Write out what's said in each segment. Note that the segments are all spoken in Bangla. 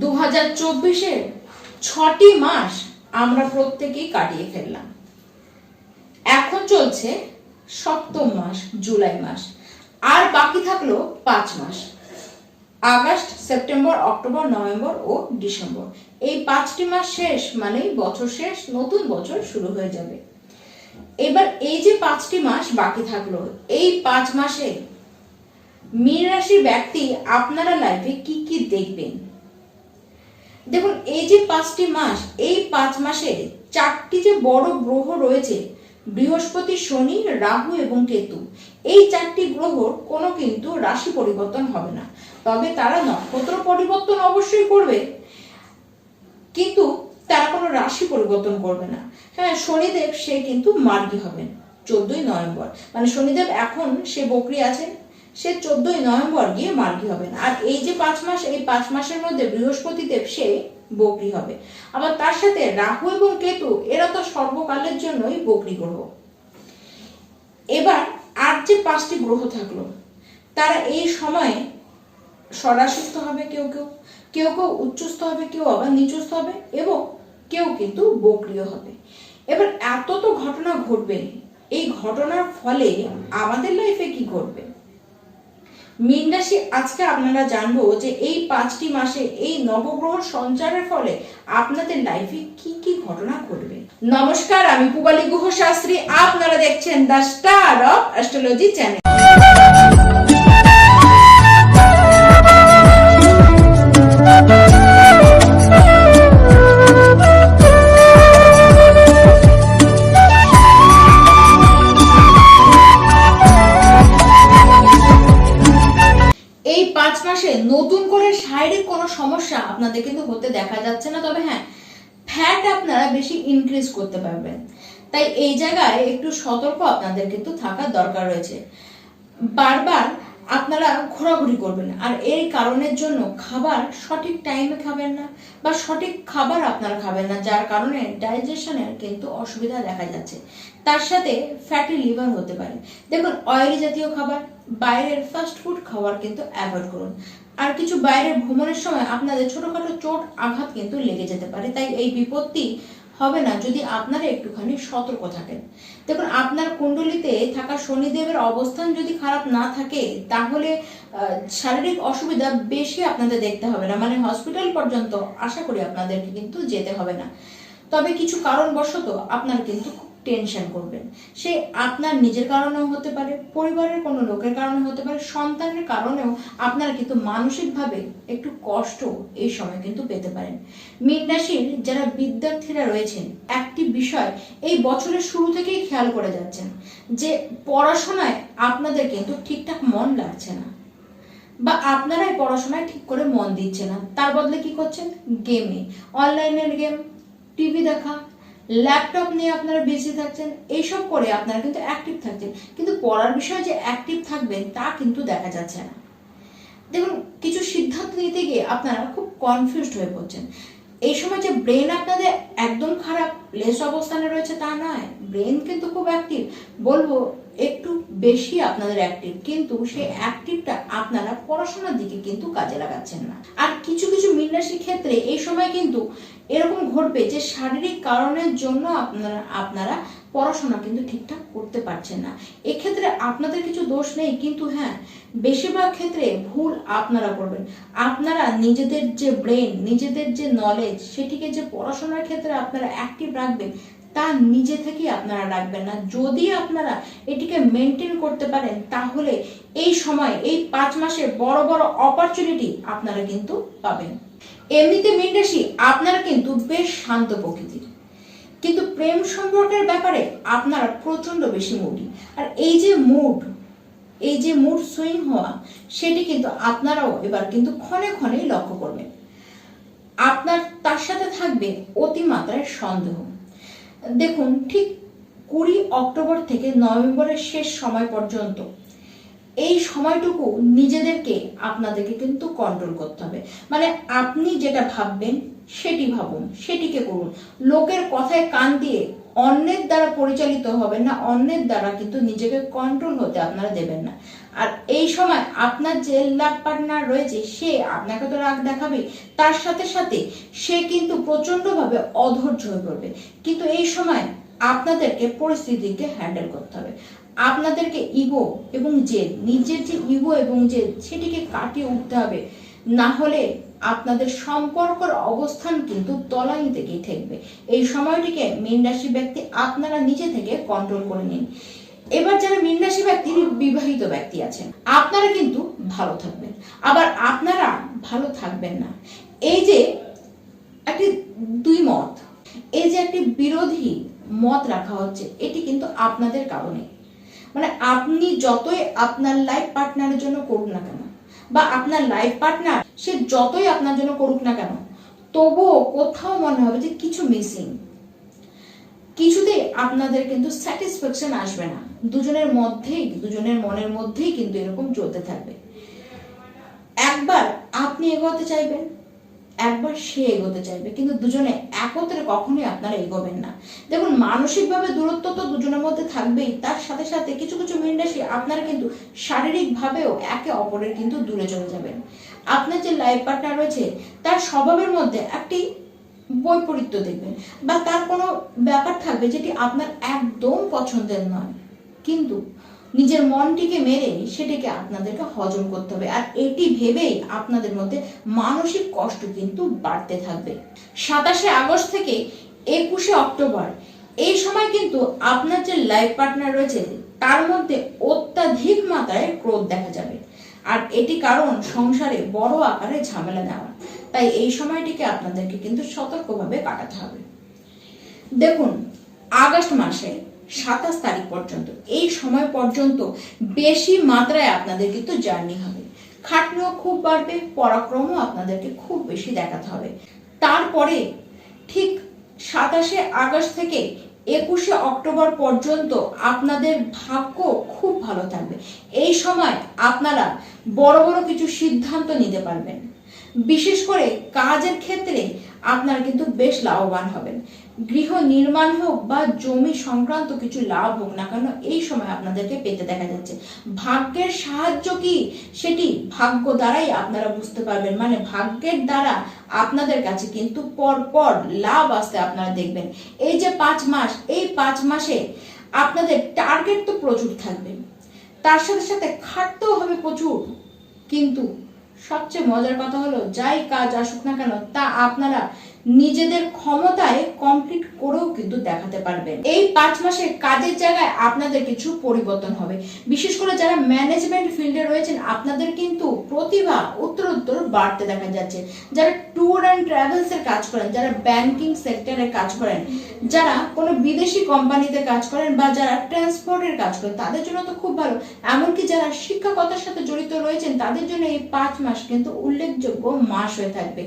দু হাজার চব্বিশের ছটি মাস আমরা প্রত্যেকেই কাটিয়ে ফেললাম। এখন চলছে সপ্তম মাস, জুলাই মাস। আর বাকি থাকল পাঁচ মাস। আগস্ট, সেপ্টেম্বর, অক্টোবর, নভেম্বর ও ডিসেম্বর। এই পাঁচটি মাস শেষ মানেই বছর শেষ, নতুন বছর শুরু হয়ে যাবে। এবার এই যে পাঁচটি মাস বাকি থাকল, এই পাঁচ মাসে মীন রাশির ব্যক্তি আপনারা লাইফে কি কি দেখবেন? দেখুন, এই যে পাঁচটি মাস, এই পাঁচ মাসে চারটি যে বড় গ্রহ রয়েছে, বৃহস্পতি, শনি, রাহু এবং কেতু, এই চারটি গ্রহর কোনো কিন্তু রাশি পরিবর্তন হবে না। তবে তারা নক্ষত্র পরিবর্তন অবশ্যই করবে, কিন্তু তারা কোনো রাশি পরিবর্তন করবে না। হ্যাঁ শনিদেব সে কিন্তু মার্গী হবেন, চোদ্দই নভেম্বর। মানে শনিদেব এখন সে বকরি আছেন সে চোদ্দই নভেম্বর গিয়ে মার্গী হবেন আর এই যে পাঁচ মাস, এই পাঁচ মাসের মধ্যে বৃহস্পতি দেব সে বকরি হবে। আবার তার সাথে রাহু এবং কেতু, এরা তো সর্বকালের জন্যই বকরি গ্রহ। এবার আর যে পাঁচটি গ্রহ থাকল, তারা এই সময়ে সরাসুস্থ হবে কেউ কেউ কেউ কেউ উচ্চস্থ হবে, কেউ আবার নিচস্থ হবে, এবং কেউ কিন্তু বক্রিয় হবে। এবার এত তো ঘটনা ঘটবে এই ঘটনার ফলে আমাদের লাইফে কি ঘটবে? মীন রাশি, আজকে আপনারা জানব যে এই পাঁচটি মাসে এই নবগ্রহ সঞ্চারের ফলে আপনাদের লাইফে কি কি ঘটনা ঘটবে? নমস্কার, আমি পুবালি গুহ শাস্ত্রী আপনারা দেখছেন the star of astrology channel. সমস্যা আপনাদের কিন্তু হতে দেখা যাচ্ছে না, তবে হ্যাঁ ফ্যাট আপনারা বেশি ইনক্রিজ করতে পারবেন। তাই এই জায়গায় একটু সতর্ক আপনাদের কিন্তু থাকার দরকার রয়েছে। বারবার আপনারা ঘোরাঘুরি করবেন, আর এই কারণের জন্য খাবার সঠিক টাইমে খাবেন না, বা সঠিক খাবার আপনারা খাবেন না, যার কারণে ডাইজেশনের কিন্তু অসুবিধা দেখা যাচ্ছে। তার সাথে ফ্যাটি লিভার হতে পারে। দেখুন অয়েলি জাতীয় খাবার, বাইরের ফাস্ট ফুড খাবার কিন্তু অ্যাভয়েড করুন। আর কিছু বাইরে ভ্রমণের সময় আপনাদের ছোটখাটো চোট আঘাত কিন্তু লেগে যেতে পারে। তাই এই বিপত্তি হবে না যদি আপনারা একটুখানি সতর্ক থাকেন। দেখুন, আপনার কুণ্ডলিতে থাকা শনিদেবের অবস্থান যদি খারাপ না থাকে, তাহলে শারীরিক অসুবিধা বেশি আপনাদের দেখতে হবে না। মানে হসপিটাল পর্যন্ত আশা করি আপনাদেরকে কিন্তু যেতে হবে না। তবে কিছু কারণবশত আপনার কিন্তু টেনশন করবেন। সে আপনার নিজের কারণেও হতে পারে, পরিবারের কোনো লোকের কারণে হতে পারে, সন্তানের কারণেও আপনারা কিন্তু মানসিকভাবে একটু কষ্ট এই সময় কিন্তু পেতে পারেন। মীন রাশির যারা বিদ্যার্থীরা রয়েছেন, একটি বিষয় এই বছরের শুরু থেকেই খেয়াল করে যাচ্ছেন যে পড়াশোনায় আপনাদের কিন্তু ঠিকঠাক মন লাগছে না বা আপনারাই পড়াশোনায় ঠিক করে মন দিচ্ছে না। তার বদলে কি করছেন? গেমে। অনলাইনের গেম, টিভি দেখা ল্যাপটপ নিয়ে আপনারা বিজি থাকছেন, এইসব করে আপনারা কিন্তু অ্যাক্টিভ থাকছেন। কিন্তু পড়ার বিষয়ে যে অ্যাক্টিভ থাকবেন, তা কিন্তু দেখা যাচ্ছে না। দেখুন, কিছু সিদ্ধান্ত নিতে গিয়ে আপনারা খুব কনফিউজড হয়ে পড়ছেন। এই সময় যে ব্রেন আপনাদের একদম খারাপ লেস অবস্থানে রয়েছে তা নয়। ব্রেন কিন্তু খুব অ্যাক্টিভ বলব, একটু বেশি আপনাদের অ্যাক্টিভ কিন্তু সেই অ্যাক্টিভটা আপনারা পড়াশোনার দিকে কিন্তু কাজে লাগাচ্ছেন না। আর কিছু কিছু মিনরাশির ক্ষেত্রে এই সময় কিন্তু এরকম ঘটবে যে শারীরিক কারণের জন্য আপনারা আপনারা পড়াশোনা কিন্তু ঠিকঠাক করতে পারছেন না। এক্ষেত্রে আপনাদের কিছু দোষ নেই, কিন্তু হ্যাঁ বেশিরভাগ ক্ষেত্রে ভুল আপনারা করবেন। আপনারা নিজেদের যে ব্রেন, নিজেদের যে নলেজ সেটিকে যে পড়াশোনার ক্ষেত্রে আপনারা অ্যাক্টিভ রাখবেন, তা নিজে থেকেই আপনারা রাখবেন না। যদি আপনারা এটিকে মেনটেন করতে পারেন, তাহলে এই সময়, এই পাঁচ মাসে বড় বড় অপরচুনিটি আপনারা কিন্তু পাবেন। এমনিতে মীন রাশি আপনারা কিন্তু বেশ শান্ত প্রকৃতির। কিন্তু প্রেম সম্পর্কের ব্যাপারে আপনারা প্রচণ্ড বেশি মুডি। আর এই যে মুড, এই যে মুড সুইং হওয়া, সেটি কিন্তু আপনারাও এবার কিন্তু ক্ষণে ক্ষণেই লক্ষ্য করবেন। আপনার তার সাথে থাকবে অতিমাত্রায় সন্দেহ। দেখুন, ঠিক কুড়ি অক্টোবর থেকে নভেম্বরের শেষ সময় পর্যন্ত এই সময়টুকু নিজেদেরকে আপনাদেরকে কিন্তু কন্ট্রোল করতে হবে। মানে আপনি যেটা ভাববেন, সেটি ভাবুন, সেটিকে করুন। লোকের কথায় কান দিয়ে অন্যের দ্বারা পরিচালিত হবেন না, অন্যের দ্বারা কিন্তু নিজেকে কন্ট্রোল হতে আপনারা দেবেন না। আর এই সময় আপনার যে লাভ পার্টনার রয়েছে, সে আপনাকে তো রাগ দেখাবে, তার সাথে সাথে সে কিন্তু প্রচন্ডভাবে অধৈর্য হয়ে পড়বে। কিন্তু এই সময় আপনাদেরকে পরিস্থিতিকে হ্যান্ডেল করতে হবে। আপনাদেরকে ইগো এবং জেদ, নিজের যে ইগো এবং জেদ, সেটিকে কাটিয়ে উঠতে হবে। না হলে আপনাদের সম্পর্কের অবস্থান কিন্তু তলানি থেকেই থাকবে এই সময়টিকে মীন রাশি ব্যক্তি আপনারা নিজে থেকে কন্ট্রোল করে নিন। এবার যারা মীন রাশি ব্যক্তি বিবাহিত ব্যক্তি আছেন। আপনারা কিন্তু ভালো থাকবেন। আবার আপনারা ভালো থাকবেন না। এই যে একটি দুই মত, এই যে একটি বিরোধী মত রাখা হচ্ছে, এটি কিন্তু আপনাদের কারণে। মানে আপনি যতই আপনার লাইফ পার্টনারের জন্য করুন না কেন, বা আপনার লাইফ পার্টনার সে যতই আপনার জন্য করুক না কেন, তবুও কোথাও মনে হবে যে কিছু মিসিং কিছুতেই আপনাদের কিন্তু স্যাটিসফ্যাকশন আসবে না। দুজনের মধ্যেই, দুজনের মনের মধ্যেই কিন্তু এরকম চলতে থাকবে। একবার আপনি এগোতে চাইবেন একবার সে এগোতে চাইবে, কিন্তু দুজনে একত্রে কখনোই আপনারা এগোবেন না। দেখুন, মানসিকভাবে দূরত্ব তো দুজনের মধ্যে থাকবেই, তার সাথে সাথে কিছু কিছু মিনরাশি আপনারা কিন্তু শারীরিকভাবেও একে অপরের কিন্তু দূরে চলে যাবেন। আপনার যে লাইফ পার্টনার রয়েছে, তার স্বভাবের মধ্যে একটি বৈপরীত্য দেখবেন, বা তার কোনো ব্যাপার থাকবে যেটি আপনার একদম পছন্দের নয়। কিন্তু নিজের মনটিকে মেরে সেটিকে আপনাদেরকে হজম করতে হবে। আর এটি ভেবেই আপনাদের মধ্যে মানসিক কষ্ট কিন্তু বাড়তে থাকবে। সাতাশে আগস্ট থেকে একুশে অক্টোবর, এই সময় কিন্তু আপনার যে লাইফ পার্টনার রয়েছে, তার মধ্যে অত্যাধিক মাত্রায় ক্রোধ দেখা যাবে। আর এটি কারণ সংসারে বড় আকারে ঝামেলা নেওয়া। তাই এই সময়টিকে আপনাদেরকে কিন্তু সতর্কভাবে কাটাতে হবে। দেখুন, আগস্ট মাসে সাতাশ তারিখ পর্যন্ত। এই সময় পর্যন্ত বেশি মাত্রায় আপনাদের কিন্তু জার্নি হবে। খাটনিও খুব বাড়বে, পরাক্রমও আপনাদেরকে খুব বেশি দেখাতে হবে। তারপরে ঠিক সাতাশে আগস্ট থেকে একুশে অক্টোবর পর্যন্ত আপনাদের ভাগ্য খুব ভালো থাকবে। এই সময় আপনারা বড় বড় কিছু সিদ্ধান্ত নিতে পারবেন। বিশেষ করে কাজের ক্ষেত্রে আপনারা কিন্তু বেশ লাভবান হবেন। গৃহ নির্মাণ হোক বা জমি সংক্রান্ত কিছু লাভ হোক না কেন, এই সময় আপনাদেরকে পেতে দেখা যাচ্ছে। ভাগ্যের সাহায্য কি? সেটি ভাগ্য দ্বারাই আপনারা বুঝতে পারবেন। মানে ভাগ্যের দ্বারা আপনাদের কাছে কিন্তু পর পর লাভ আসতে আপনারা দেখবেন। এই যে পাঁচ মাস, এই পাঁচ মাসে আপনাদের টার্গেট তো প্রচুর থাকবে। তার সাথে সাথে খাটতেও হবে প্রচুর। কিন্তু সবচেয়ে মজার কথা হলো, যাই কাজ আসুক না কেন, তা আপনারা নিজেদের ক্ষমতায় কমপ্লিট কিন্তু দেখাতে পারবেন। এই পাঁচ মাসে কাজের জায়গায় আপনাদের কিছু পরিবর্তন হবে। বিশেষ করে যারা ম্যানেজমেন্ট ফিল্ডে রয়েছেন, আপনাদের কিন্তু প্রতিভা উত্তর উত্তর বাড়তে দেখা যাচ্ছে। যারা ট্যুর অ্যান্ড ট্রাভেলস এর কাজ করেন, যারা ব্যাংকিং সেক্টরে কাজ করেন, যারা কোনো বিদেশি কোম্পানিতে কাজ করেন বা যারা ট্রান্সপোর্টের কাজ করেন, তাদের জন্য তো খুব ভালো। এমনকি যারা শিক্ষকতার সাথে জড়িত রয়েছেন, তাদের জন্য এই পাঁচ মাস কিন্তু উল্লেখযোগ্য মাস হয়ে থাকবে।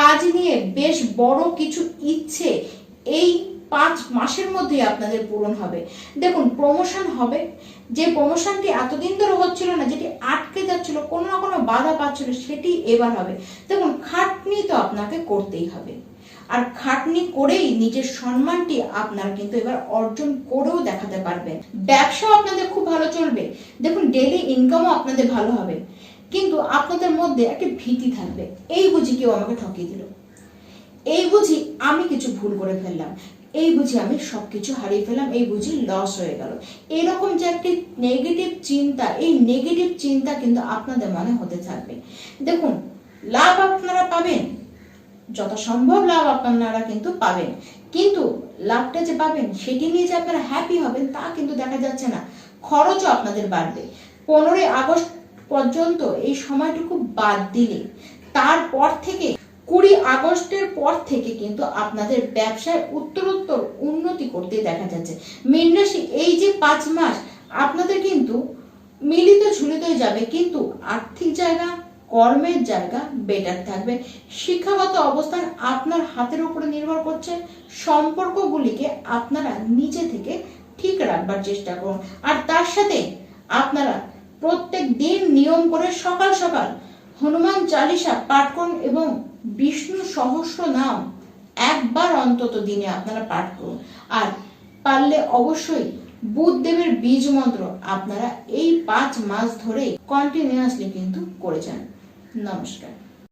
কাজ নিয়ে বেশ বড় কিছু ইচ্ছে এই পাঁচ মাসের মধ্যেই আপনাদের পূরণ হবে। দেখুন প্রমোশন হবে। যে প্রমোশনটি এতদিন ধরে হচ্ছিল না, যেটি আটকে যাচ্ছিল, কোনো না কোনো বাধা পাচ্ছিল, সেটি এবার হবে। দেখুন, খাটনি তো আপনাকে করতেই হবে। আর খাটনি করেই নিজের সম্মানটি আপনারা কিন্তু এবার অর্জন করেও দেখাতে পারবেন। ব্যবসাও আপনাদের খুব ভালো চলবে। দেখুন ডেলি ইনকামও আপনাদের ভালো হবে। কিন্তু আপনাদের মধ্যে একটা ভীতি থাকবে। এই বুঝি কেউ আমাকে ঠকিয়ে দিল। এই বুঝি আমি কিছু ভুল করে ফেললাম। এই বুঝি আমি সবকিছু হারিয়ে ফেলাম এই বুঝি লস হয়ে গেল। এরকম যে একটি নেগেটিভ চিন্তা, এই নেগেটিভ চিন্তা কিন্তু আপনাদের মনে হতে থাকবে। দেখুন, লাভ আপনারা পাবেন, যথাসম্ভব লাভ আপনারা কিন্তু পাবেন। কিন্তু লাভটা যে পাবেন, সেটি নিয়ে যে আপনারা হ্যাপি হবেন, তা কিন্তু দেখা যাচ্ছে না। খরচও আপনাদের বাড়বে। পনেরোই আগস্ট পর্যন্ত এই সময়টুকু বাদ দিলে, তারপর থেকে কুড়ি আগস্টের পর থেকে কিন্তু আপনাদের ব্যবসায় উত্তরোত্তর উন্নতি করতে দেখা যাচ্ছে। মীন রাশি, এই যে পাঁচ মাস, আপনাদের কিন্তু মিলিত ঝুলিতই যাবে, কিন্তু আর্থিক জায়গা, কর্মের জায়গা বেটার থাকবে। শিক্ষাগত অবস্থান আপনার হাতের উপরে নির্ভর করছে। সম্পর্কগুলিকে আপনারা নিজে থেকে ঠিক রাখবার চেষ্টা করুন। আর তার সাথে আপনারা প্রত্যেক দিন নিয়ম করে সকাল সকাল হনুমান চালিসা পাঠ করুন এবং বিষ্ণু সহস্র নাম একবার অন্তত দিনে আপনারা পাঠ করুন। আর পারলে অবশ্যই বুধদেবের বীজ মন্ত্র আপনারা এই পাঁচ মাস ধরে কন্টিনিউয়াসলি কিন্তু করে যান। নমস্কার।